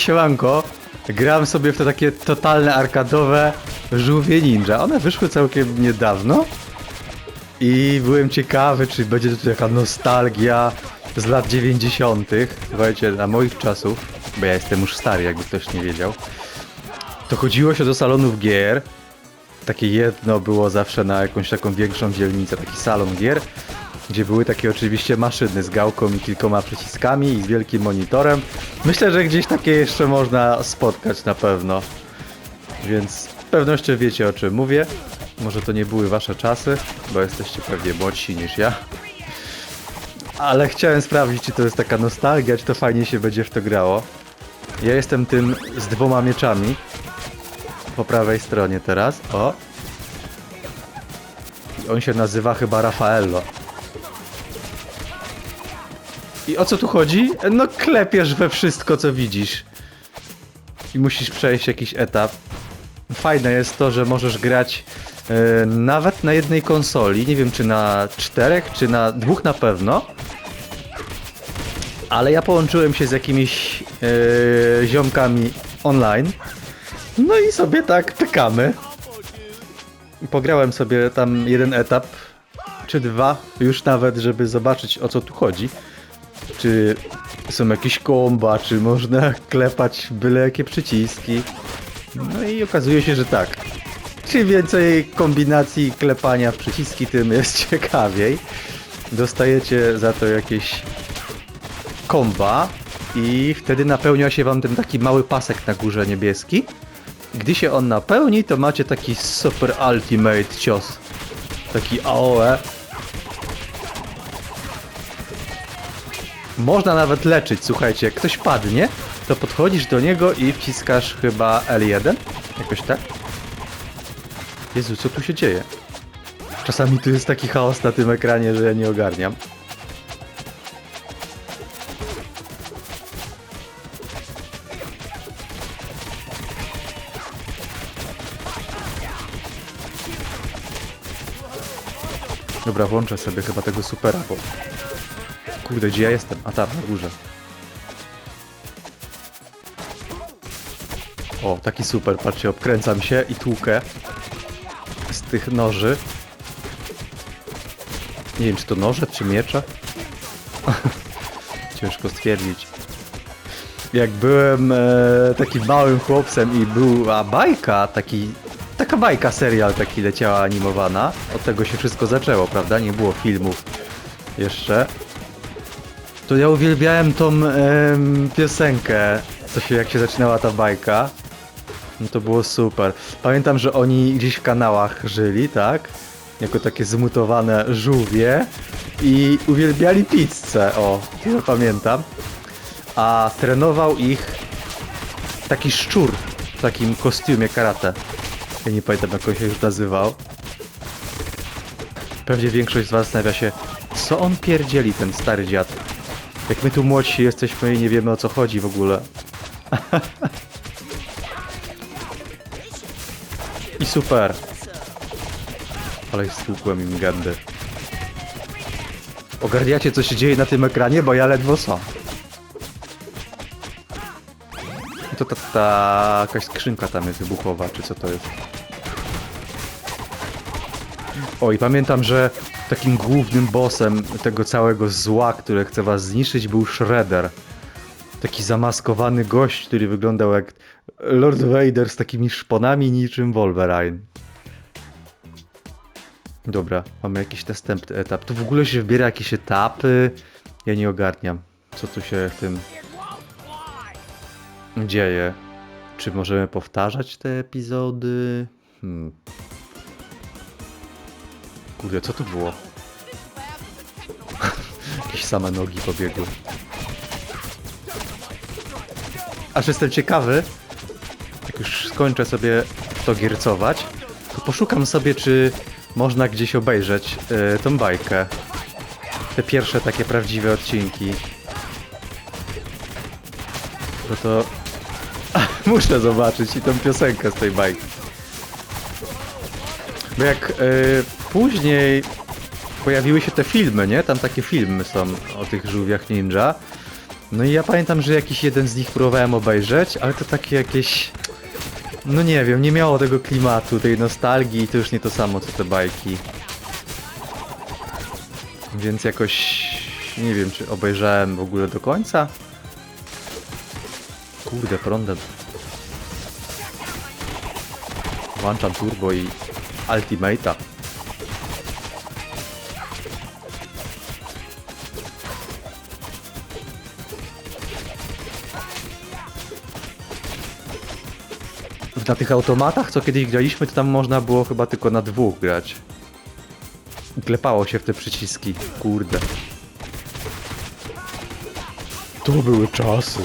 Siemanko, gram sobie w te takie totalne arkadowe żółwie ninja. One wyszły całkiem niedawno i byłem ciekawy, czy będzie to taka nostalgia z lat 90. Słuchajcie, na moich czasów, bo ja jestem już stary, jakby ktoś nie wiedział, to chodziło się do salonów gier. Takie jedno było zawsze na jakąś taką większą dzielnicę, taki salon gier, gdzie były takie oczywiście maszyny z gałką i kilkoma przyciskami i z wielkim monitorem. Myślę, że gdzieś takie jeszcze można spotkać na pewno. Więc z pewnością wiecie o czym mówię. Może to nie były wasze czasy, bo jesteście pewnie młodsi niż ja. Ale chciałem sprawdzić, czy to jest taka nostalgia, czy to fajnie się będzie w to grało. Ja jestem tym z dwoma mieczami. Po prawej stronie teraz. O. I on się nazywa chyba Raffaello. I o co tu chodzi? No klepiesz we wszystko, co widzisz. I musisz przejść jakiś etap. Fajne jest to, że możesz grać e, nawet na jednej konsoli. Nie wiem, czy na czterech, czy na dwóch na pewno. Ale ja połączyłem się z jakimiś e, ziomkami online. No i sobie tak pykamy. Pograłem sobie tam jeden etap, czy dwa, już nawet, żeby zobaczyć o co tu chodzi. Czy są jakieś komba, czy można klepać byle jakie przyciski. No i okazuje się, że tak. Czym więcej kombinacji klepania w przyciski, tym jest ciekawiej. Dostajecie za to jakieś komba i wtedy napełnia się wam ten taki mały pasek na górze niebieski. Gdy się on napełni, to macie taki super ultimate cios. Taki AOE. Można nawet leczyć, słuchajcie, jak ktoś padnie, to podchodzisz do niego i wciskasz chyba L1? Jakoś tak? Jezu, co tu się dzieje? Czasami tu jest taki chaos na tym ekranie, że ja nie ogarniam. Dobra, włączę sobie chyba tego supera, bo... Kurde, gdzie ja jestem? A tam, na górze. O, taki super, patrzcie, obkręcam się i tłukę z tych noży. Nie wiem, czy to noże, czy miecze? Ciężko stwierdzić. Jak byłem e, takim małym chłopcem i była bajka, taki, taka bajka, serial taki leciała animowana. Od tego się wszystko zaczęło, prawda? Nie było filmów jeszcze. To ja uwielbiałem tą em, piosenkę, co się, jak się zaczynała ta bajka. No to było super. Pamiętam, że oni gdzieś w kanałach żyli, tak? Jako takie zmutowane żółwie i uwielbiali pizzę, o, tyle pamiętam. A trenował ich taki szczur w takim kostiumie karate. Ja nie pamiętam jak on się już nazywał. Pewnie większość z was zastanawia się, co on pierdzieli, ten stary dziad. Jak my tu młodsi jesteśmy i nie wiemy o co chodzi w ogóle. I super. Ale stłukłem im gęby. Ogarniacie co się dzieje na tym ekranie, bo ja ledwo co. I to ta, ta jakaś skrzynka tam jest wybuchowa, czy co to jest? O i pamiętam, że takim głównym bossem tego całego zła, które chce was zniszczyć był Shredder. Taki zamaskowany gość, który wyglądał jak Lord Vader z takimi szponami niczym Wolverine. Dobra, mamy jakiś następny etap. Tu w ogóle się wybiera jakieś etapy. Ja nie ogarniam, co tu się w tym dzieje. Czy możemy powtarzać te epizody? Hmm. Kurde, co to było? Jakieś same nogi pobiegły. Aż jestem ciekawy, jak już skończę sobie to giercować, to poszukam sobie, czy można gdzieś obejrzeć yy, tą bajkę. Te pierwsze takie prawdziwe odcinki. No to muszę zobaczyć i tą piosenkę z tej bajki. Bo jak yy, później pojawiły się te filmy, nie? Tam takie filmy są o tych żółwiach ninja. No i ja pamiętam, że jakiś jeden z nich próbowałem obejrzeć, ale to takie jakieś... No nie wiem, nie miało tego klimatu, tej nostalgii i to już nie to samo co te bajki. Więc jakoś... Nie wiem, czy obejrzałem w ogóle do końca. Kurde, prądem. Włączam turbo i ultimate'a. Na tych automatach, co kiedyś graliśmy, to tam można było chyba tylko na dwóch grać. Klepało się w te przyciski. Kurde. To były czasy.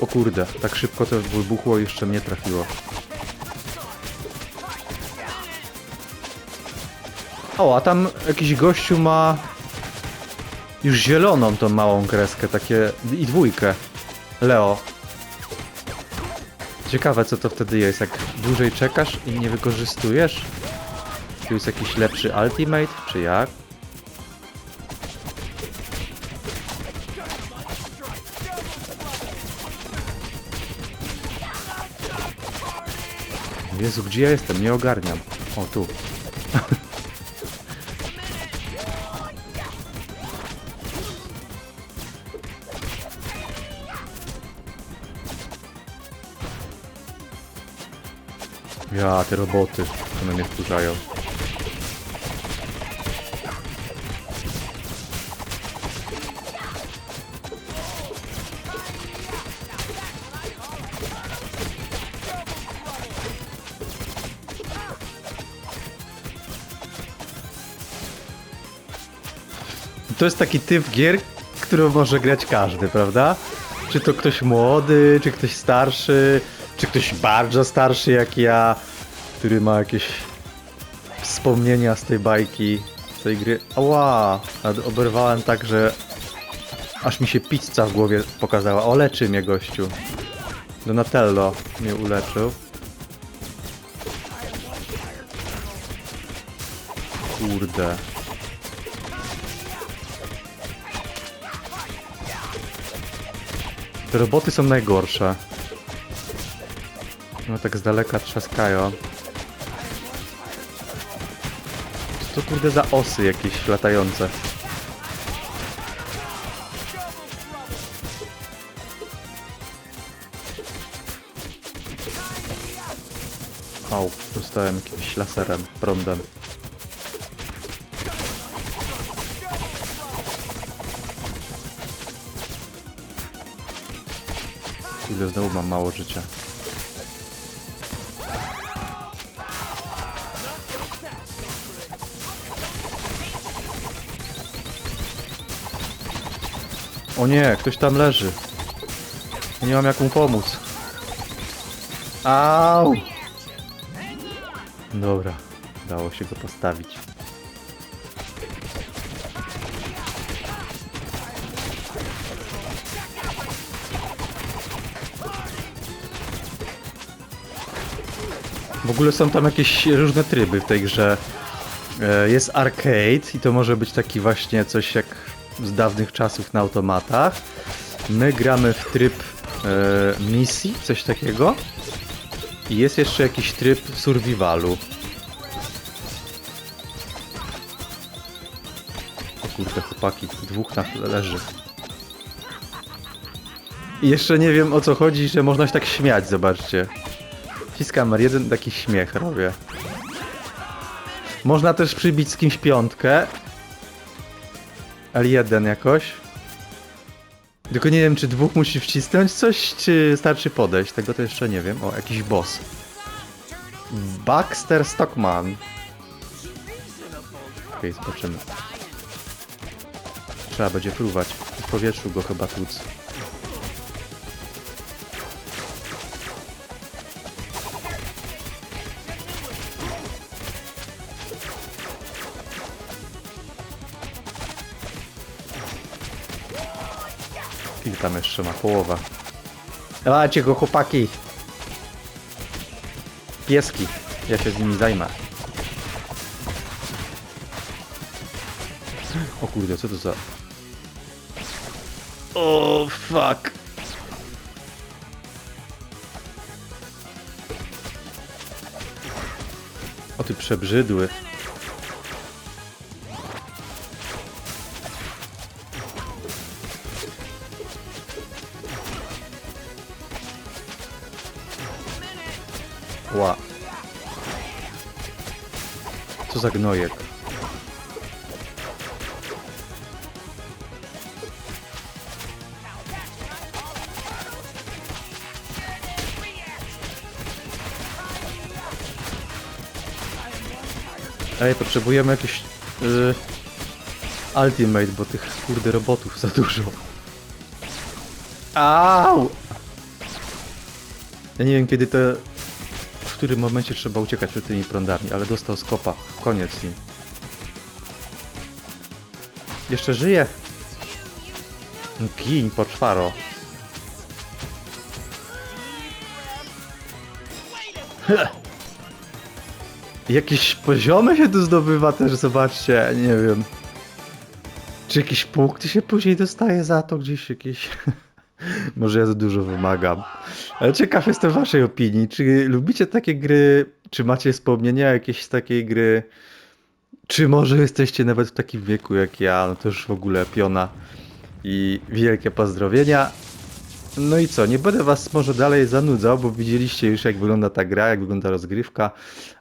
O kurde, tak szybko to wybuchło i jeszcze mnie trafiło. O, a tam jakiś gościu ma już zieloną tą małą kreskę, takie i dwójkę. Leo. Ciekawe co to wtedy jest, jak dłużej czekasz i nie wykorzystujesz? Tu jest jakiś lepszy ultimate, czy jak? Jezu, gdzie ja jestem? Nie ogarniam. O, tu. Ja, te roboty, one mnie wkurzają. To jest taki typ gier, którą może grać każdy, prawda? Czy to ktoś młody, czy ktoś starszy, czy ktoś bardzo starszy jak ja, który ma jakieś wspomnienia z tej bajki, z tej gry. Ała! Oberwałem tak, że aż mi się pizza w głowie pokazała. O, leczy mnie gościu. Donatello mnie uleczył. Kurde. Te roboty są najgorsze. No tak z daleka trzaskają. Co to kurde za osy jakieś latające? Au, dostałem jakimś laserem, prądem. Ile znowu mam mało życia. O nie, ktoś tam leży. Nie mam jak mu pomóc. Au! Dobra, dało się go postawić. W ogóle są tam jakieś różne tryby w tej grze. E, Jest arcade i to może być taki właśnie coś jak z dawnych czasów na automatach. My gramy w tryb e, misji, coś takiego. I jest jeszcze jakiś tryb survivalu. O kurde, chłopaki, dwóch na leży. I jeszcze nie wiem o co chodzi, że można się tak śmiać, zobaczcie. Wciskam R1, taki śmiech robię. Można też przybić z kimś piątkę. L1 jakoś. Tylko nie wiem, czy dwóch musi wcisnąć coś, czy starczy podejść. Tego to jeszcze nie wiem. O, jakiś boss. Baxter Stockman. Okej, okay, zobaczymy. Trzeba będzie próbować. W powietrzu go chyba tłuc. I tam jeszcze ma połowa. Dawajcie go chłopaki. Pieski. Ja się z nimi zajmę. O kurde, co to za... O, fuck. O, ty przebrzydły. Ła. Co za gnojek? Ej, potrzebujemy jakiś... Y, ultimate, bo tych kurde robotów za dużo. Au! Ja nie wiem kiedy to... Którym momencie trzeba uciekać przed tymi prądami, ale dostał skopa. Koniec nim. Jeszcze żyje. Gin, poczwaro. Jakieś poziomy się tu zdobywa też, zobaczcie, nie wiem. Czy jakieś punkty się później dostaje za to gdzieś jakieś... Może ja za dużo wymagam. Ale ciekaw jestem waszej opinii. Czy lubicie takie gry? Czy macie wspomnienia jakieś z takiej gry? Czy może jesteście nawet w takim wieku jak ja? No to już w ogóle piona. I wielkie pozdrowienia. No i co, nie będę was może dalej zanudzał, bo widzieliście już jak wygląda ta gra, jak wygląda rozgrywka,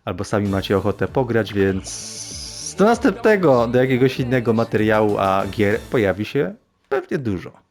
albo sami macie ochotę pograć, więc do następnego, do jakiegoś innego materiału, a gier pojawi się pewnie dużo.